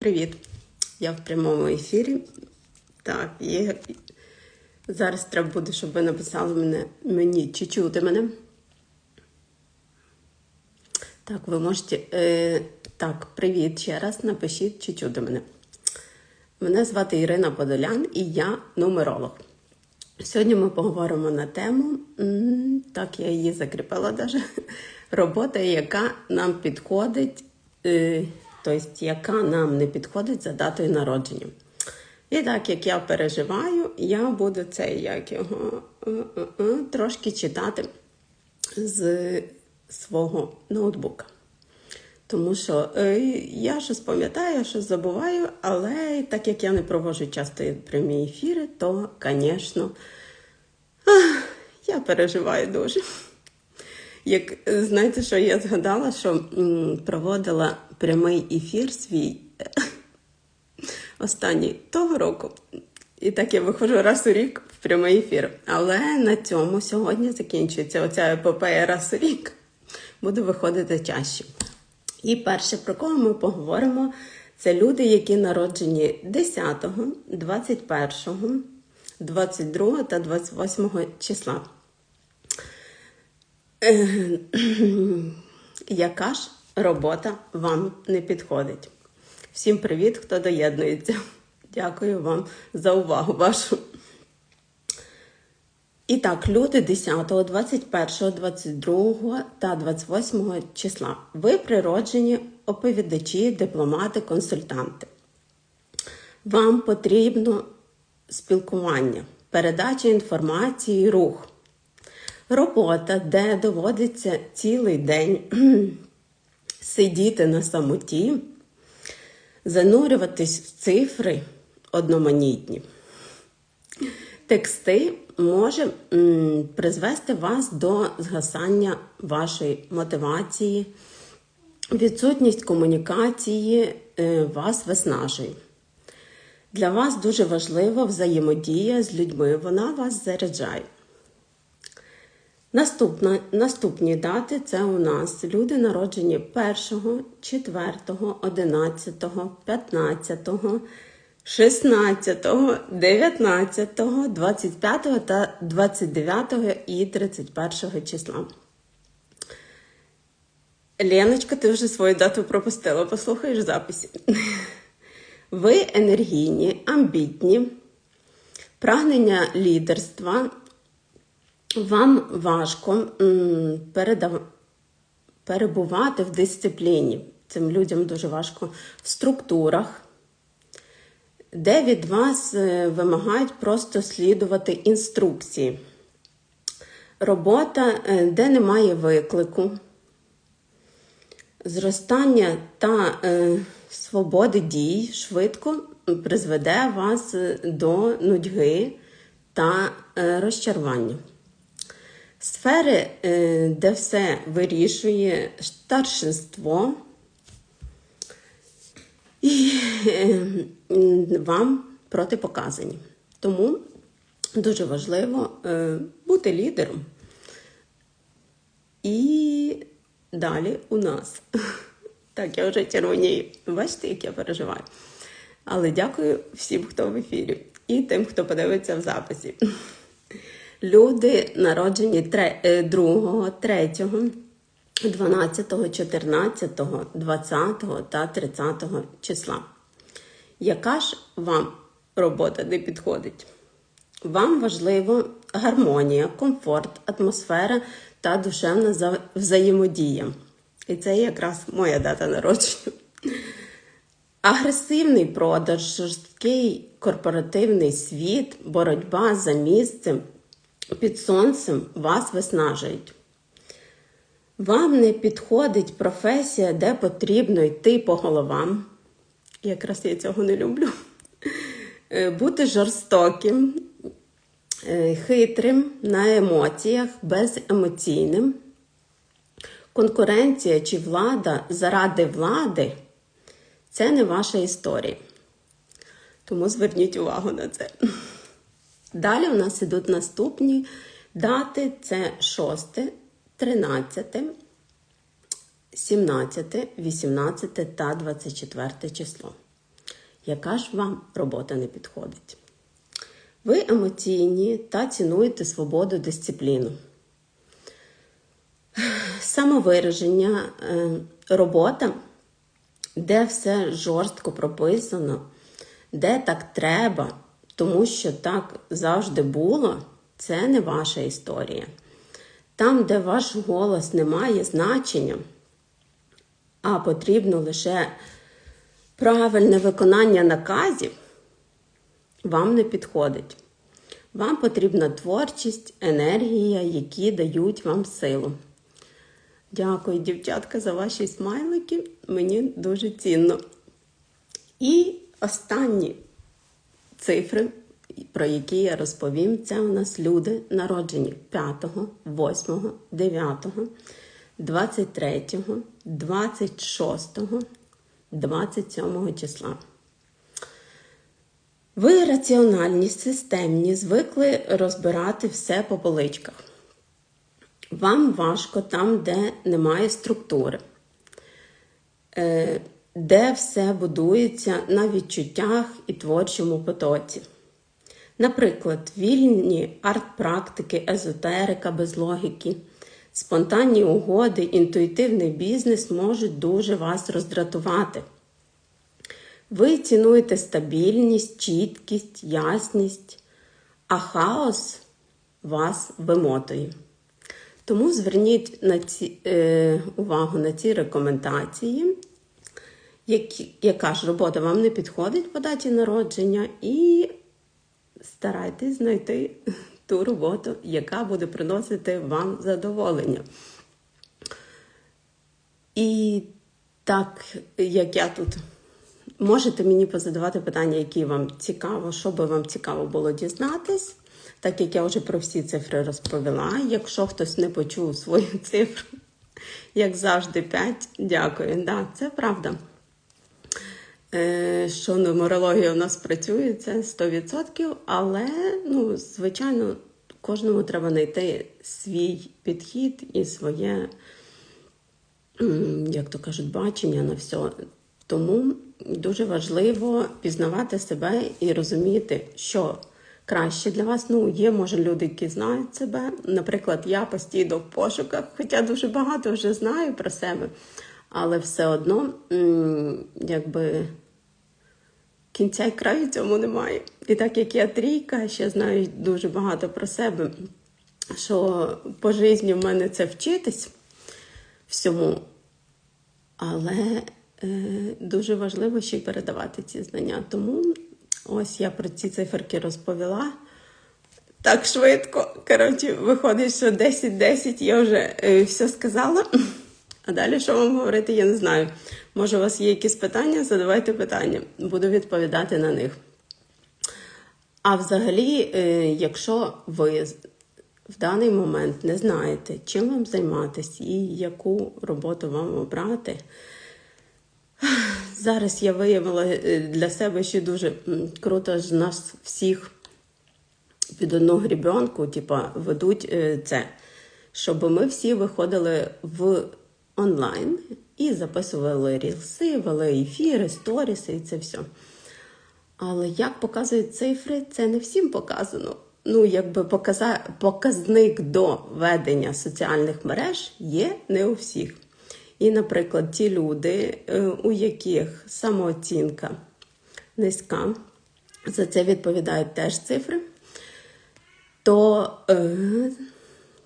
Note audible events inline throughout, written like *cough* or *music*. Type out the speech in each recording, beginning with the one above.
Привіт! Я в прямому ефірі. Так, є... зараз треба буде, щоб ви написали мене, мені чи чути мене. Так, ви можете. Е, так, привіт ще раз. Напишіть, чи чути мене. Мене звати Ірина Подолян і я нумеролог. Сьогодні ми поговоримо на тему, так я її закріпила даже, *laughs* робота, яка нам підходить, е, тобто, яка нам не підходить за датою народження. І так, як я переживаю, я буду цей як його е, е, е, трошки читати з свого ноутбука. Тому що я щось пам'ятаю, щось забуваю, але так як я не проводжу часто прямі ефіри, то, звісно, я переживаю дуже. Як знаєте, що я згадала, що проводила прямий ефір свій останній того року. І так я виходжу раз у рік в прямий ефір. Але на цьому сьогодні закінчується оця епопея раз у рік. Буду виходити чаще. І перше, про кого ми поговоримо, це люди, які народжені 10, 21, 22 та 28 числа. *coughs* Яка ж робота вам не підходить? Всім привіт, хто доєднується. Дякую вам за увагу вашу. І так, люди 10, 21, 22 та 28 числа. Ви природжені оповідачі, дипломати, консультанти. Вам потрібно спілкування, передача інформації, рух. Робота, де доводиться цілий день *clears throat* сидіти на самоті, занурюватись в цифри одноманітні. Тексти може призвести вас до згасання вашої мотивації, відсутність комунікації е, вас виснажує. Для вас дуже важлива взаємодія з людьми, вона вас заряджає. Наступна, наступні дати це у нас люди народжені 1, 4, 11, 15, 16, 19, 25 та 29 і 31 числа. Леночка, ти вже свою дату пропустила, послухаєш записі. Ви енергійні, амбітні, прагнення лідерства. Вам важко передав... перебувати в дисципліні. Цим людям дуже важко в структурах де від вас е, вимагають просто слідувати інструкції. Робота, е, де немає виклику, зростання та е, свободи дій швидко призведе вас до нудьги та розчарування. Сфери, де все вирішує старшинство. І вам протипоказані. Тому дуже важливо е, бути лідером. І далі у нас. *laughs* Так, я вже червонію. Бачите, як я переживаю. Але дякую всім, хто в ефірі, і тим, хто подивиться в записі. *laughs* Люди народжені 2, 3, 12, 14, 20 та 30 числа. Яка ж вам робота не підходить? Вам важливо гармонія, комфорт, атмосфера та душевна взаємодія. І це якраз моя дата народження. Агресивний продаж, жорсткий корпоративний світ, боротьба за місцем під сонцем вас виснажують. Вам не підходить професія, де потрібно йти по головам. Якраз я цього не люблю. Е, бути жорстоким, е, хитрим на емоціях, беземоційним. Конкуренція чи влада заради влади це не ваша історія. Тому зверніть увагу на це. Далі у нас ідуть наступні дати: це 6, 13, 17, 18 та 24 число. яка ж вам робота не підходить. Ви емоційні та цінуєте свободу дисципліну. Самовираження, е, робота, де все жорстко прописано, де так треба, тому що так завжди було, це не ваша історія. Там, де ваш голос не має значення, а потрібно лише правильне виконання наказів, вам не підходить. Вам потрібна творчість, енергія, які дають вам силу. Дякую, дівчатка, за ваші смайлики. Мені дуже цінно. І останні цифри, про які я розповім, це у нас люди, народжені 5, 8, 9, 23, 26, 27 числа. Ви раціональні, системні, звикли розбирати все по поличках. Вам важко там, де немає структури, е, де все будується на відчуттях і творчому потоці. Наприклад, вільні арт-практики, езотерика без логіки, спонтанні угоди, інтуїтивний бізнес можуть дуже вас роздратувати. Ви цінуєте стабільність, чіткість, ясність, а хаос вас вимотує. Тому зверніть на ці, е, увагу на ці рекомендації, які, яка ж робота вам не підходить по даті народження, і старайтесь знайти ту роботу, яка буде приносити вам задоволення. І так, як я тут. Можете мені позадавати питання, які вам цікаво, що би вам цікаво було дізнатись, так як я вже про всі цифри розповіла. Якщо хтось не почув свою *laughs* цифру, як завжди, 5, дякую. Да, це правда. Е, Що нумерологія у нас працює, це 100%, але, ну, звичайно, кожному треба знайти свій підхід і своє, як то кажуть, бачення на все. Тому дуже важливо пізнавати себе і розуміти, що краще для вас. Ну, є, може, люди, які знають себе. Наприклад, я постійно в пошуках, хоча дуже багато вже знаю про себе, але все одно, якби кінця і краю цьому немає. І так як я трійка, ще знаю дуже багато про себе, що по житті в мене це вчитись всьому. Але Е, дуже важливо ще й передавати ці знання. Тому ось я про ці циферки розповіла. Так швидко. Коротше, виходить, що 10-10 я вже е, все сказала. А далі, що вам говорити, я не знаю. Може, у вас є якісь питання? Задавайте питання, буду відповідати на них. А взагалі, е, якщо ви в даний момент не знаєте, чим вам займатися і яку роботу вам обрати, Зараз я виявила е, для себе ще дуже круто, що нас всіх під одну грібенку, типа, ведуть е, це, щоб ми всі виходили в онлайн і записували рілси, вели ефіри, сторіси і це все. Але як показують цифри, це не всім показано. Ну, якби показа... показник до ведення соціальних мереж є не у всіх. І, наприклад, ті люди, е, у яких самооцінка низька, за це відповідають теж цифри, то е,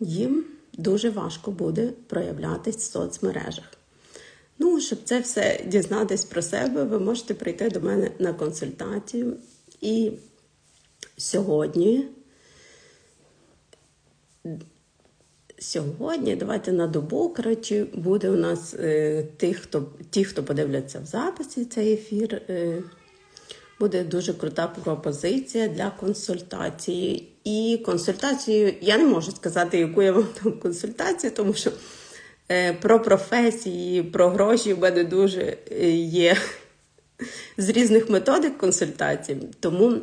їм дуже важко буде проявлятись в соцмережах. Ну, щоб це все дізнатись про себе, ви можете прийти до мене на консультацію. І сьогодні сьогодні, давайте на добу, коротше, буде у нас е, ті, хто ті, хто подивляться в записі цей ефір. Е, Буде дуже крута пропозиція для консультації. І консультацію я не можу сказати, яку я вам дам консультацію, тому що е, про професії, про гроші в мене дуже е, є з різних методик консультації. Тому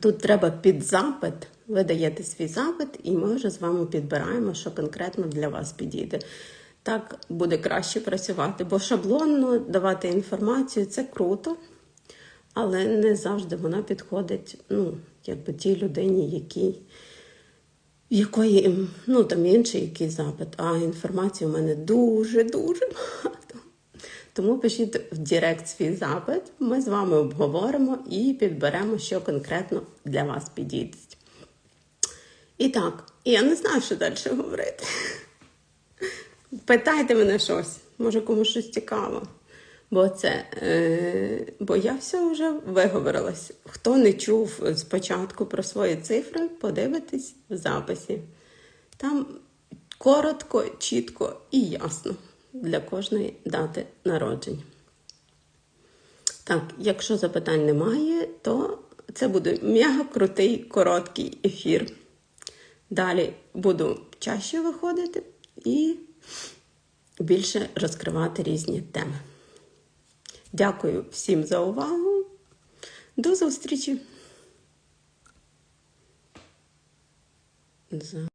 тут треба під запит ви даєте свій запит, і ми вже з вами підбираємо, що конкретно для вас підійде. Так буде краще працювати, бо шаблонно давати інформацію це круто. але не завжди вона підходить ну, якби тій людині, якій, якої ну, там інший якийсь запит. А інформації у мене дуже-дуже багато. Тому пишіть в Директ свій запит, ми з вами обговоримо і підберемо, що конкретно для вас підійде. І так, я не знаю, що далі говорити. Питайте мене щось, може комусь щось цікаво. Бо це, е, бо я все вже виговорилась. Хто не чув спочатку про свої цифри, подивитись в записі. Там коротко, чітко і ясно для кожної дати народження. Так, якщо запитань немає, то це буде мега крутий короткий ефір. Далі буду чаще виходити і більше розкривати різні теми. Дякую всім за увагу. До зустрічі!